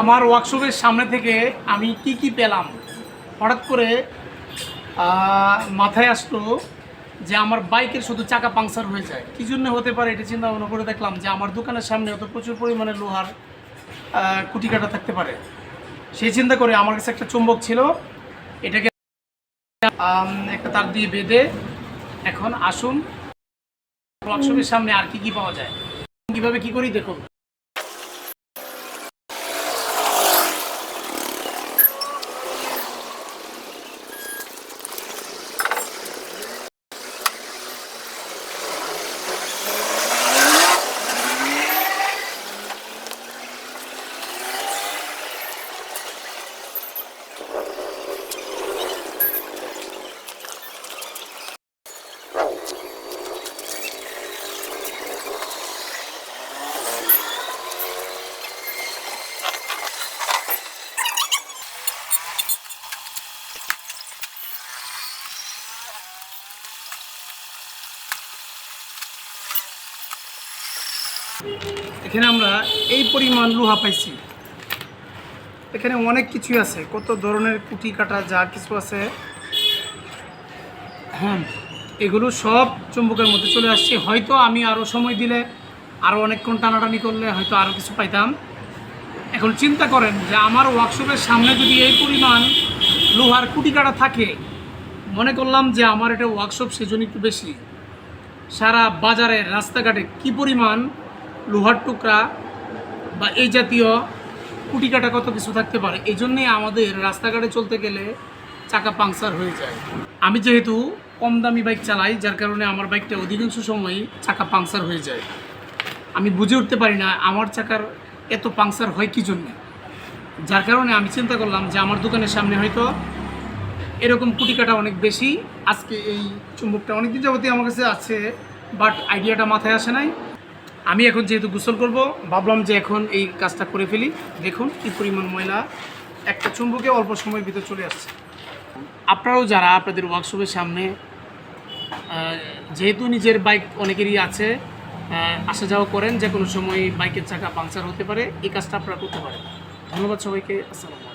আমার ওয়ার্কশপের সামনে থেকে আমি কি কি পেলাম? হঠাৎ করে মাথায় আসলো যে আমার বাইকের শুধু চাকা পাংচার হয়ে যায়। কী জন্য হতে পারে এটা চিন্তা ভাবনা করে দেখলাম যে আমার দোকানের সামনে অত প্রচুর পরিমাণে লোহার কুটি কাটা থাকতে পারে। সেই চিন্তা করে আমার কাছে একটা চুম্বক ছিল, এটাকে একটা তার দিয়ে বেঁধে এখন আসুন ওয়ার্কশপের সামনে আর কি কি পাওয়া যায়? কীভাবে কি করি দেখুন। এখানে আমরা এই পরিমাণ লোহা পাইছি। এখানে অনেক কিছুই আছে। কত ধরনের কুটি কাটা যা কিছু আছে। হ্যাঁ এগুলো সব চুম্বকের মধ্যে চলে আসছে। হয়তো আমি আরও সময় দিলে আরও অনেকক্ষণ টানাটানি করলে হয়তো আরও কিছু পাইতাম। এখন চিন্তা করেন যে আমার ওয়ার্কশপের সামনে যদি এই পরিমাণ লোহার কুটি কাটা থাকে, মনে করলাম যে আমার এটা ওয়ার্কশপ সেজন্য একটু বেশি। সারা বাজারে রাস্তাঘাটে কি পরিমাণ লোহার টুকরা বা এই জাতীয় কুটি কাটা কত কিছু থাকতে পারে, এই জন্যে আমাদের রাস্তাঘাটে চলতে গেলে চাকা পাংচার হয়ে যায়। আমি যেহেতু কম দামি বাইক চালাই, যার কারণে আমার বাইকটা অধিকাংশ সময়ই চাকা পাংচার হয়ে যায়। আমি বুঝে উঠতে পারি না আমার চাকার এত পাংচার হয় কি জন্যে। যার কারণে আমি চিন্তা করলাম যে আমার দোকানের সামনে হয়তো এরকম কুটি কাটা অনেক বেশি। আজকে এই চুম্বকটা অনেকদিন যাবতীয় আমার কাছে আছে, বাট আইডিয়াটা মাথায় আসে নাই। আমি এখন যেহেতু গোসল করব, ভাবলাম যে এখন এই কাজটা করে ফেলি। দেখুন কি পরিমাণ ময়লা। একটা চুম্বকে অল্প সময়ের ভিতর চলে আসছে। আপনারাও যারা আপনাদের ওয়ার্কশপের সামনে যেহেতু নিজের বাইক অনেকেরই আছে আসা যাওয়া করেন যে কোনো সময় বাইকের চাকা পাংচার হতে পারে, এই কাজটা আপনারা করতে পারেন। ধন্যবাদ সবাইকে, আসসালাম